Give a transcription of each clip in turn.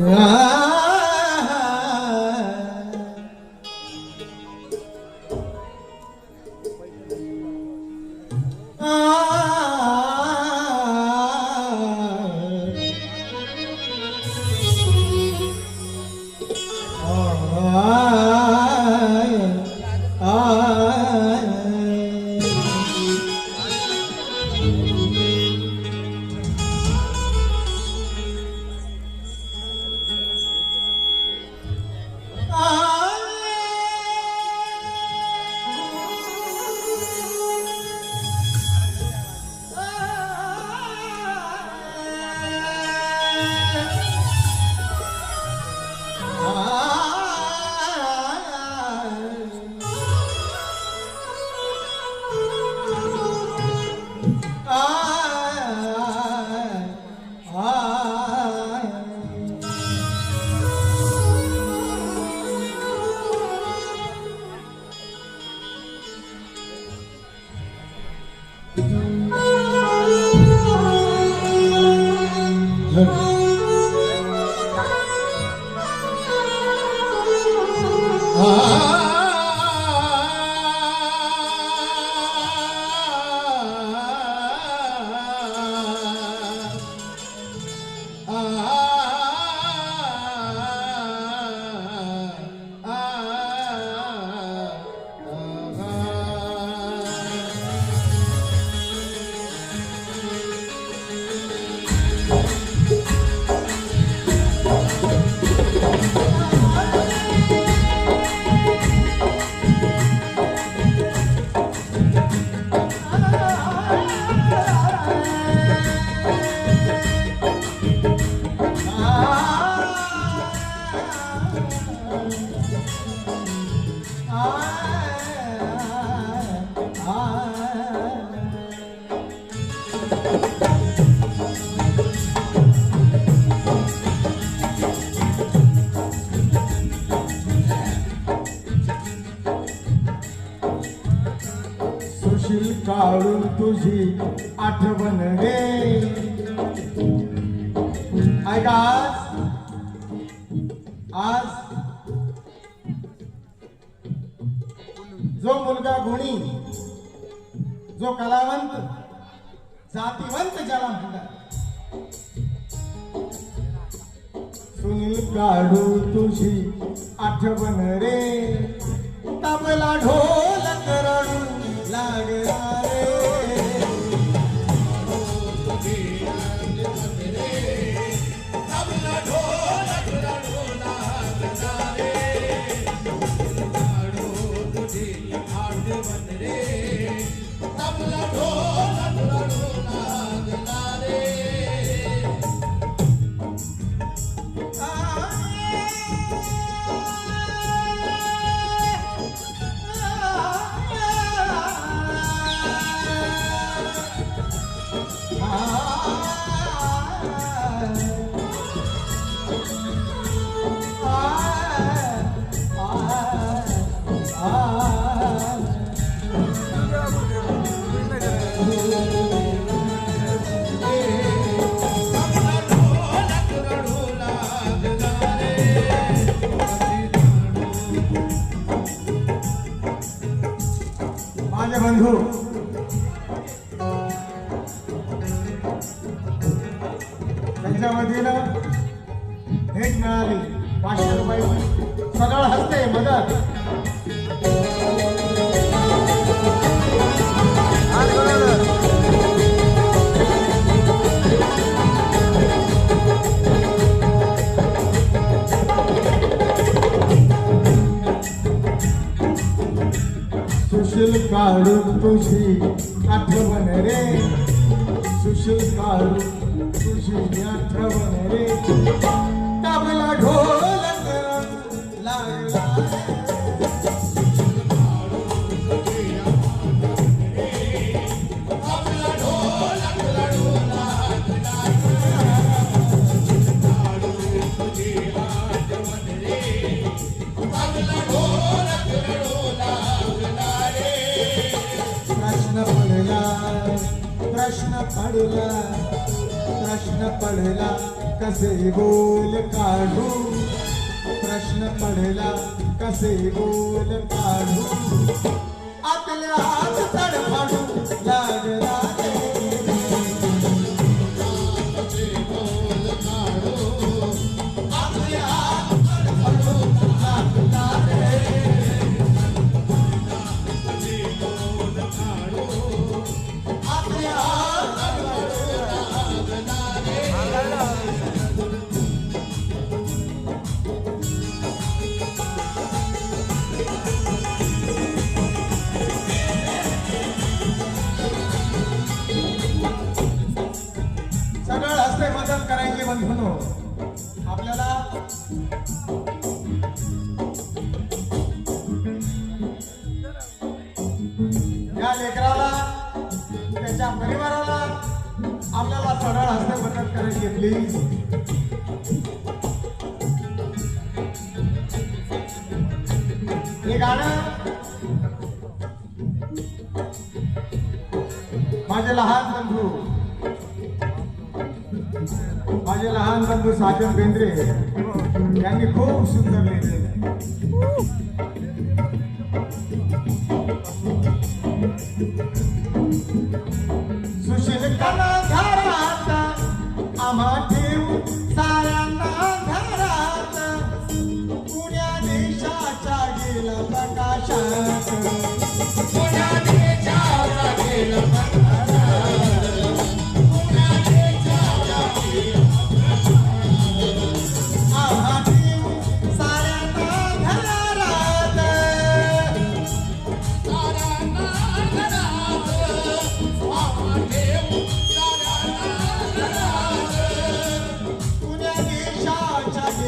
सुशील तुझी आठवण रे. ऐका आज. आज जो मुलगा गुणी जो कलावंत जातीवंत ज्याला म्हणतात. सुनील काढू तुझी आठवण रे. तबला ढोल रडू लागला रे. माझे बंधू सुशील काढून तुझी आठवण रे. सुशील काढून तुझी आठवण रे. कसे बोल काढू? प्रश्न पडला कसे बोल हे गाणं माझे लहान बंधू. माझे लहान बंधू साजन बेंद्रे. यांनी खूप सुंदर लिहिलेलं आहे.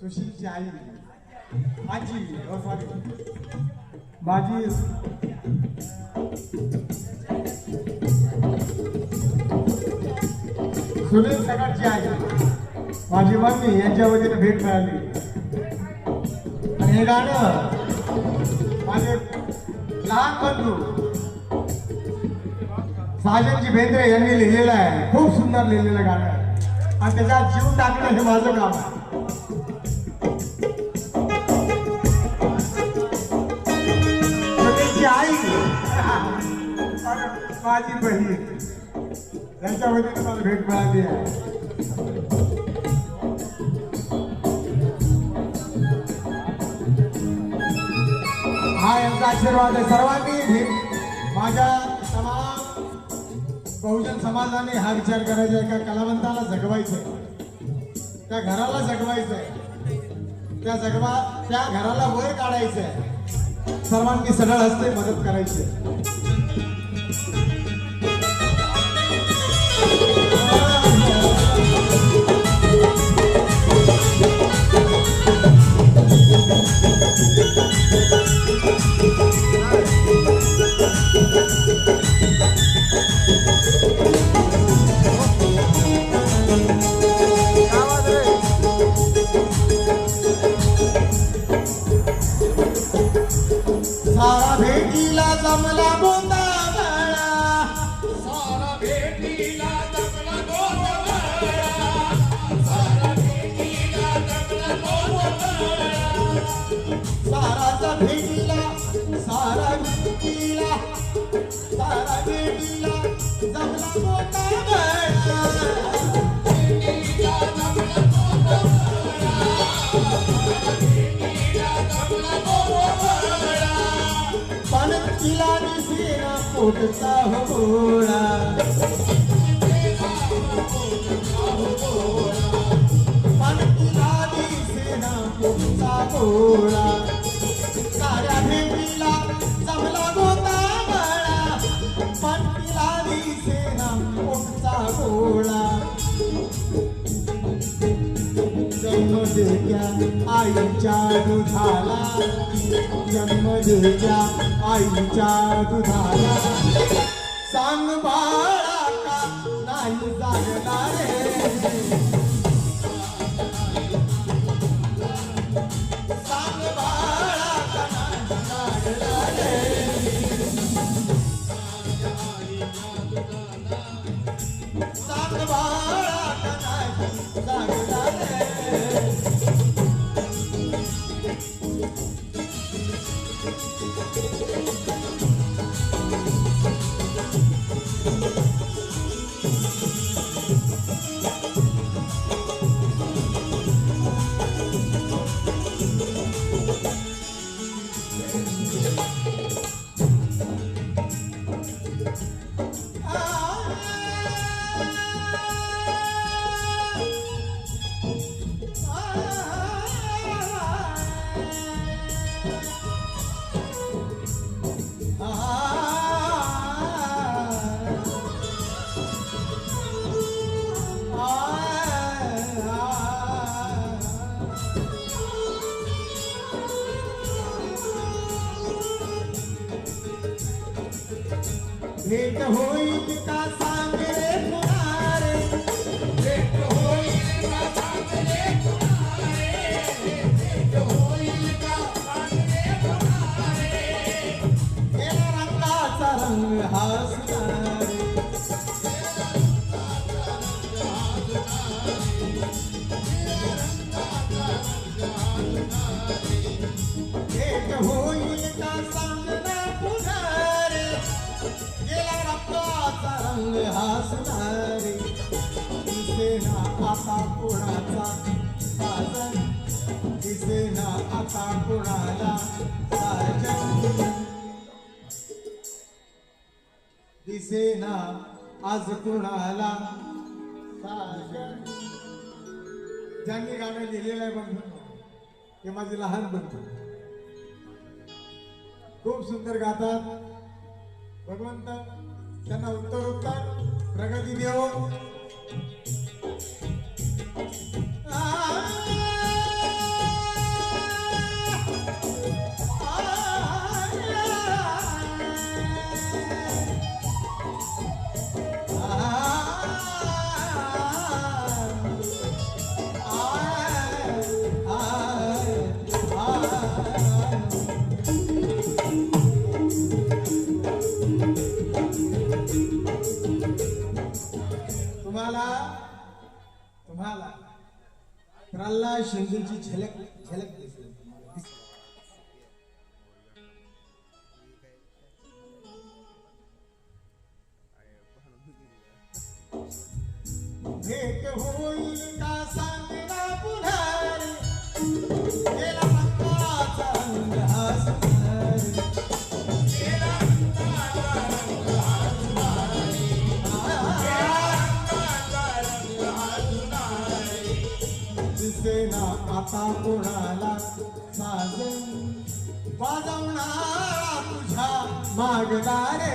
सुशीलची आई आजी. माझी सुनील सकाळची आई. माझी मम्मी यांच्या वतीने भेट मिळाली. आणि हे गाणं माझे लहान बंधू साजनजी बेंद्रे यांनी लिहिलेलं आहे. खूप सुंदर लिहिलेलं गाणं आहे. आणि त्याच्यात जीव टाकणं हे माझं काम आहे. माझी बहीण. यांच्या वतीने मला भेट मिळाली आहे. हा यांचा आशीर्वाद आहे सर्वांनी. भेट माझ्या तमाम बहुजन समाजाने हा विचार करायचा एका कलावंताला जगवायचंय. त्या घराला जगवायचंय. त्या जगवा त्या घराला वर काढायचंय. सर्वांनी सरळ हस्ते मदत करायची जमला मोठा गळा भेटीला जमला तो भेटीला जमला तो पण आईच्या दुधाला जन्म देत्या आईच्या दुधाला सांग बाळा का नाही जागला आता कुणाचा साजन दिसेना आता कुणाला साजन दिसेना आज कुणाला? ज्यांनी गाणं लिहिलेलं आहे बंधू ते माझे लहान बंधू. खूप सुंदर गातात. भगवंत त्यांना उत्तर उत्तर प्रगती देव. तुम्हाला प्रल्हाद शिंदेची झलक झलक दिसली. आता कोणाला साजन वाजवणारा तुझ्या मागदारे